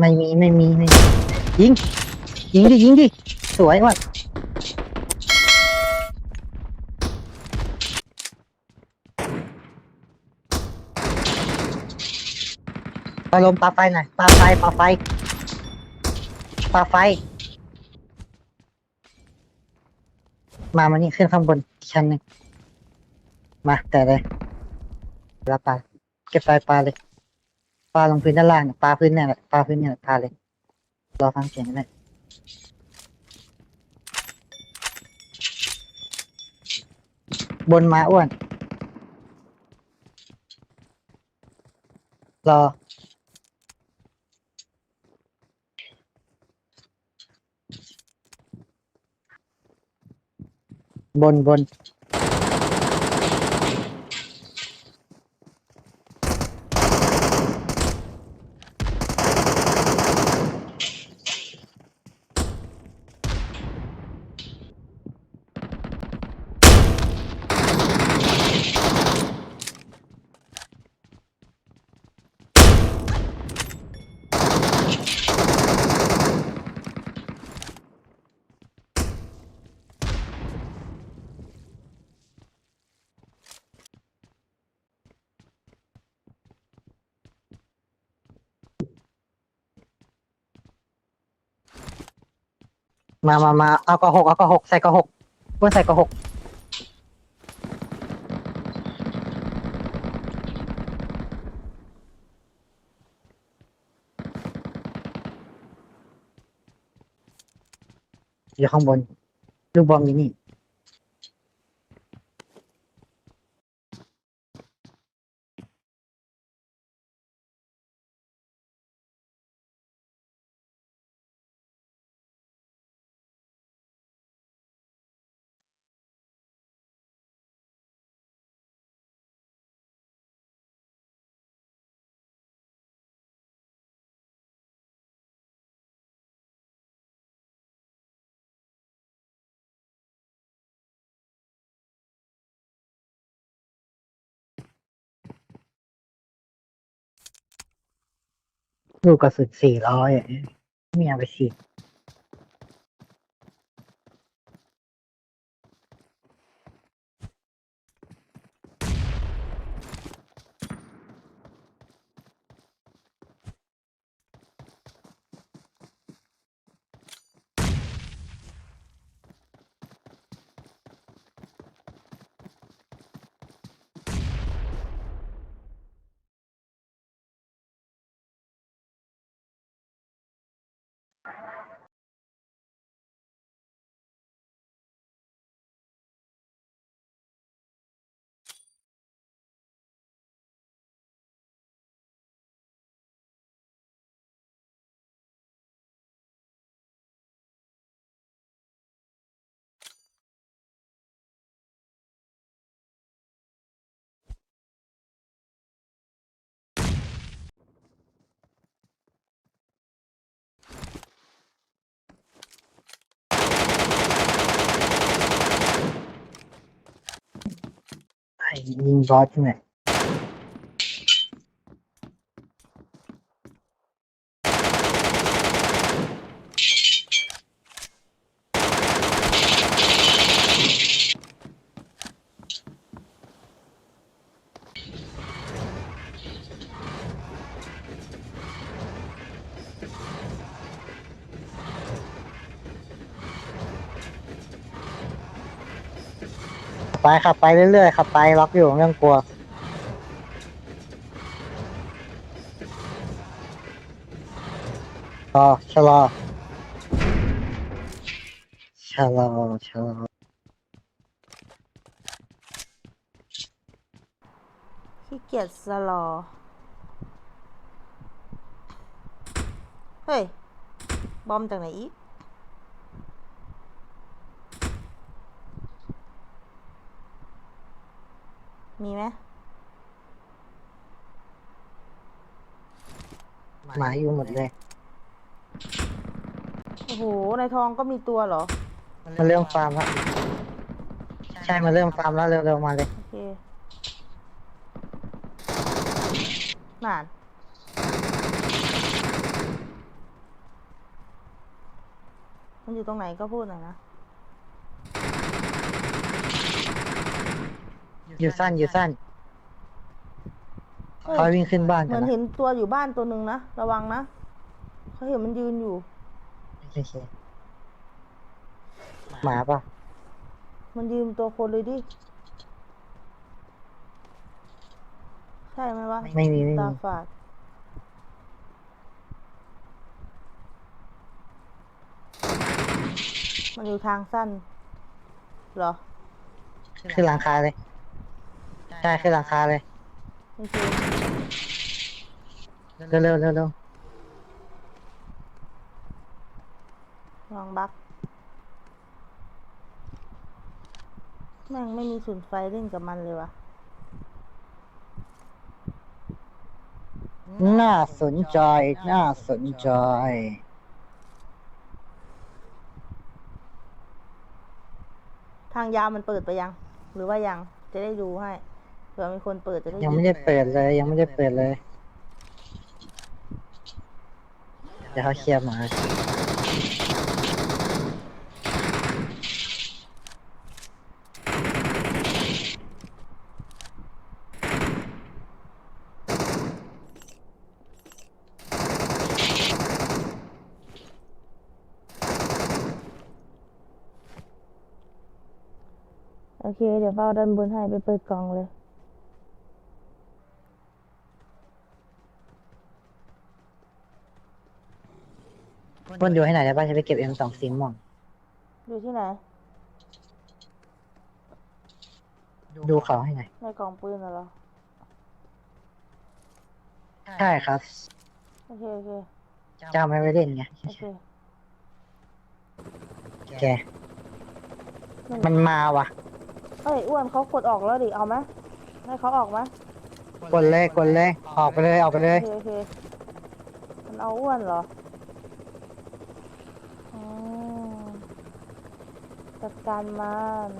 ไม่มีไม่มีไม่มียิง ยิงดิยิงดิสวยว่ะปลาลมปลาไฟหน่อยปลาไฟปลาไฟปลาไฟ มามานี่ขึ้นข้างบนชั้นหนึ่งมาแต่เลยรับปลาเก็บไฟปลาเลย ปลาลงพื้นด้านล่างเนี่ยปลาพื้นเนี่ยแหละปลาพื้นเนี่ยแหละปลาเลยรอฟังเสียงกันเลยบนมาอ้วน รอ บนบน มามามาเอากระหกเอากระหกใส่กระหกเพื่อใส่กระหกอยู่ข้างบน ลูกบอลอยู่นี่ ลูกกระสุนสี่ร้อยไม่เอาไปฉีด ไอ้ ไหมไปขับไปเรื่อยๆขับไปล็อกอยู่ไม่ต้องกลัว รอชะลอชะลอชะลอขี้เกียจสลอ เฮ้ย บอมจากไหนอีก มีไหมหมาอยู่หมดเลย โอ้โห ในทองก็มีตัวเหรอ มันเริ่มฟาร์มแล้วใช่มันเริ่มฟาร์มแล้วเร็วๆมาเลย โอเคนาน มันอยู่ตรงไหนก็พูดหน่อยนะ อยู่สั้นอยู่สั้นเฮ้ยเขาวิ่งขึ้นบ้านเหกัมืนอนนะเห็นตัวอยู่บ้านตัวหนึ่งนะ ระวังนะเขาเห็นมันยืนอยู่ โอเคโอเคหมาป่ะมันยืนตัวคนเลยดิ ใช่ไหมวะไม่มีไม่ตามีฝาดมันอยู่ทางสั้นเหรอ ขึ้นหลังคาเลย ใช่ขึ้นหลังคาเลย โอเคเร็วเร็วเร็วเร็วลองบักแม่งไม่มีสุนไฟเล่นกับมันเลยวะน่าสนใจ น่าสนใจ ทางยาวมันเปิดไปยัง หรือว่ายัง จะได้ดูให้ เผื่อมีคนเปิดจะได้ยังไม่ได้เปิดเลย ยังไม่ได้เปิดเลย เดี๋ยวเขาเคลียร์หมาโอเค เดี๋ยวเฝ้าด้านบนให้ไปเปิดกล่องเลย เพื่อนดูให้หน่อยได้ป่ะจะไปเก็บ M2 สีม่วงอยู่ที่ไหน ดูเขาให้หน่อยในกล่องปืนน่ะเหรอ ใช่ครับ โอเค โอเคจะเอาไม่ไปเล่นไงโอเค แกมันมาว่ะ เอ้ยอ้วนเขากดออกแล้วดิ เอาไหมให้เขาออกไหมกดเลยกดเลย ออกไปเลยออกไปเลโอย เคโอเคมันเอาอ้วนเหรออ๋อ จัดการมัน